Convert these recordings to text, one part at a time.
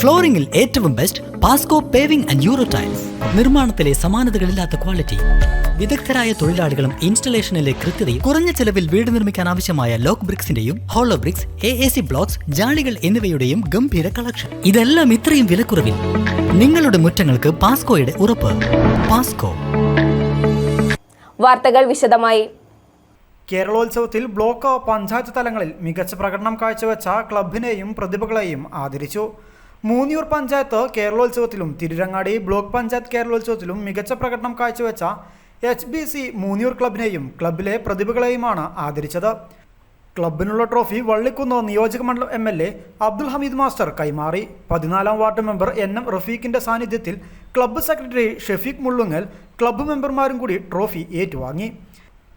ഫ്ലോറിംഗിൽ ഏറ്റവും best Pasco paving and euro tiles നിർമ്മാണത്തിലെ സമാനതകളില്ലാത്ത ക്വാളിറ്റി വിദഗ്ധരായ തൊഴിലാളികളും ഇൻസ്റ്റലേഷനിലെ കൃത്യതയും കുറഞ്ഞ ചെലവിൽ വീട് നിർമ്മിക്കാൻ ആവശ്യമായ lock ബ്രിക്സിന്റെയും hollow bricks A A C blocks ജാളികൾ എന്നിവയുടെയും ഗംഭീര കളക്ഷൻ ഇതെല്ലാം ഇത്രയും വിലക്കുറവിൽ. നിങ്ങളുടെ മുറ്റങ്ങൾക്ക് പാസ്കോയുടെ ഉറപ്പ്. പാസ്കോ വാർത്തകൾ വിശദമായി. കേരളോത്സവത്തിൽ ബ്ലോക്ക് പഞ്ചായത്ത് തലങ്ങളിൽ മികച്ച പ്രകടനം കാഴ്ചവെച്ച ക്ലബിനെയും പ്രതിഭകളെയും ആദരിച്ചു. മൂന്നിയൂർ പഞ്ചായത്ത് കേരളോത്സവത്തിലും തിരുരങ്ങാടി ബ്ലോക്ക് പഞ്ചായത്ത് കേരളോത്സവത്തിലും മികച്ച പ്രകടനം കാഴ്ചവെച്ച എച്ച് ബി സി മൂന്നിയൂർ ക്ലബിനെയും ക്ലബിലെ പ്രതിഭകളെയുമാണ് ആദരിച്ചത്. ക്ലബിനുള്ള ട്രോഫി വള്ളിക്കുന്ന് നിയോജക മണ്ഡലം M L A Abdul Hameed master കൈമാറി. പതിനാലാം വാർഡ് മെമ്പർ എൻ എം റഫീഖിന്റെ സാന്നിധ്യത്തിൽ club secretary Shefeeq Mullungal club മെമ്പർമാരും കൂടി ട്രോഫി ഏറ്റുവാങ്ങി.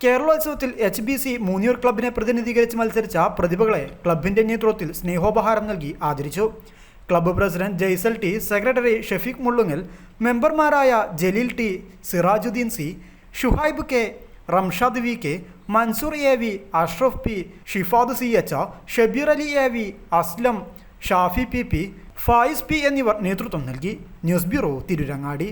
കേരളോത്സവത്തിൽ എച്ച് ബി സി മൂന്നിയൂർ ക്ലബിനെ പ്രതിനിധീകരിച്ച് മത്സരിച്ച പ്രതിഭകളെ ക്ലബിന്റെ നേതൃത്വത്തിൽ സ്നേഹോപഹാരം നൽകി ആദരിച്ചു. Club president Jaisal T secretary Shefeeq Mullungal മെമ്പർമാരായ Jaleel T Sirajuddin C Shuhaib K Ramshad V K Mansoor A V Ashraf P Shifad C H Shabeer Ali A V Aslam Shafi P P Faiz P എന്നിവർ നേതൃത്വം നൽകി. News bureau Tirurangadi.